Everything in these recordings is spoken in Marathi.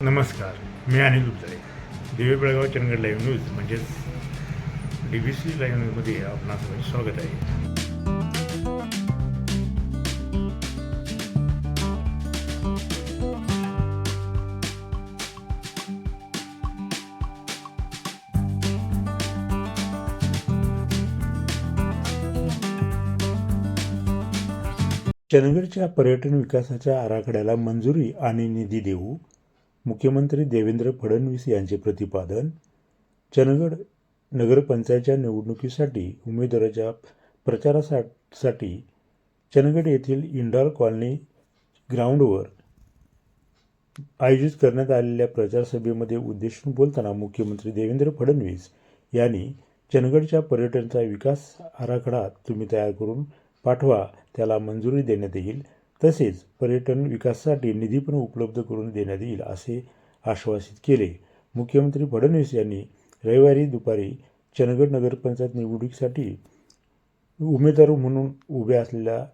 नमस्कार मी अनिल उचाळे दिवे बेळगाव चंदगड लाईव्ह न्यूज म्हणजेच डी बी सी लाईव्ह न्यूजमध्ये आपणास स्वागत आहे. चंदगडच्या पर्यटन विकासाच्या आराखड्याला मंजुरी आणि निधी देऊ मुख्यमंत्री देवेंद्र फडणवीस यांचे प्रतिपादन चंदगड नगरपंचायतच्या निवडणुकीसाठी उमेदवाराच्या प्रचारासाठी चंदगड येथील इंडॉर कॉलनी ग्राउंडवर आयोजित करण्यात आलेल्या प्रचारसभेमध्ये उद्देशून बोलताना मुख्यमंत्री देवेंद्र फडणवीस यांनी चंदगडच्या पर्यटनचा विकास आराखडा तुम्ही तयार करून पाठवा त्याला मंजुरी देण्यात येईल. तसेच पर्यटन विकासासाठी निधी पण उपलब्ध करून देण्यात येईल असे आश्वासित केले. मुख्यमंत्री फडणवीस यांनी रविवारी दुपारी चंदगड नगरपंचायत निवडणुकीसाठी उमेदवार म्हणून उभे असलेल्या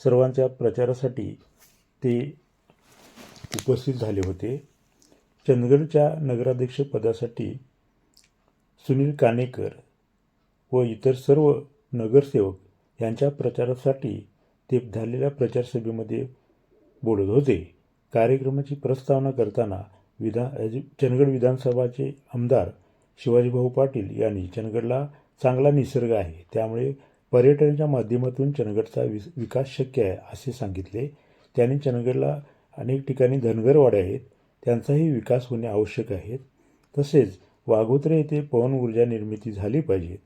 सर्वांच्या प्रचारासाठी ते उपस्थित झाले होते. चंदगडच्या नगराध्यक्षपदासाठी सुनील कानेकर व इतर सर्व नगरसेवक यांच्या प्रचारासाठी ते झालेल्या प्रचारसभेमध्ये बोलत होते. कार्यक्रमाची प्रस्तावना करताना विधान चंदगड विधानसभाचे आमदार शिवाजीभाऊ पाटील यांनी चंदगडला चांगला निसर्ग आहे. त्यामुळे पर्यटनाच्या माध्यमातून चंदगडचा विस विकास शक्य आहे असे सांगितले. त्यांनी चंदगडला अनेक ठिकाणी धनगरवाडे आहेत. त्यांचाही विकास होणे आवश्यक आहे. तसेच वाघोत्रे येथे पवन ऊर्जा निर्मिती झाली पाहिजे.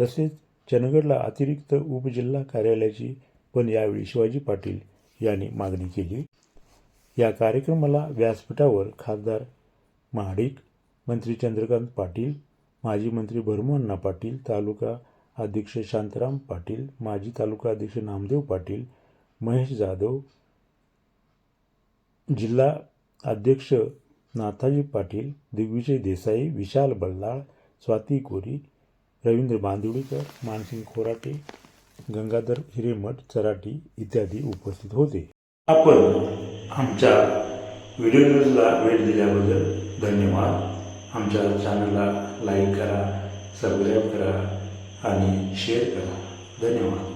तसेच चंदगडला अतिरिक्त उपजिल्हा कार्यालयाची पण यावेळी शिवाजी पाटील यांनी मागणी केली. या कार्यक्रमाला व्यासपीठावर खासदार महाडिक मंत्री चंद्रकांत पाटील माजी मंत्री भरमोहन्ना पाटील तालुका अध्यक्ष शांताराम पाटील माजी तालुका अध्यक्ष नामदेव पाटील महेश जाधव जिल्हा अध्यक्ष नाथाजी पाटील दिग्विजय देसाई विशाल बल्लाळ स्वाती कोरी रवींद्र बांदिवडीकर मानसिंग खोराटे गंगाधर हिरेमठ चराटी इत्यादी उपस्थित होते. आपण आमच्या व्हिडिओ न्यूजला वेळ दिल्याबद्दल धन्यवाद. आमच्या चॅनलला लाईक करा सबस्क्राईब करा आणि शेअर करा. धन्यवाद.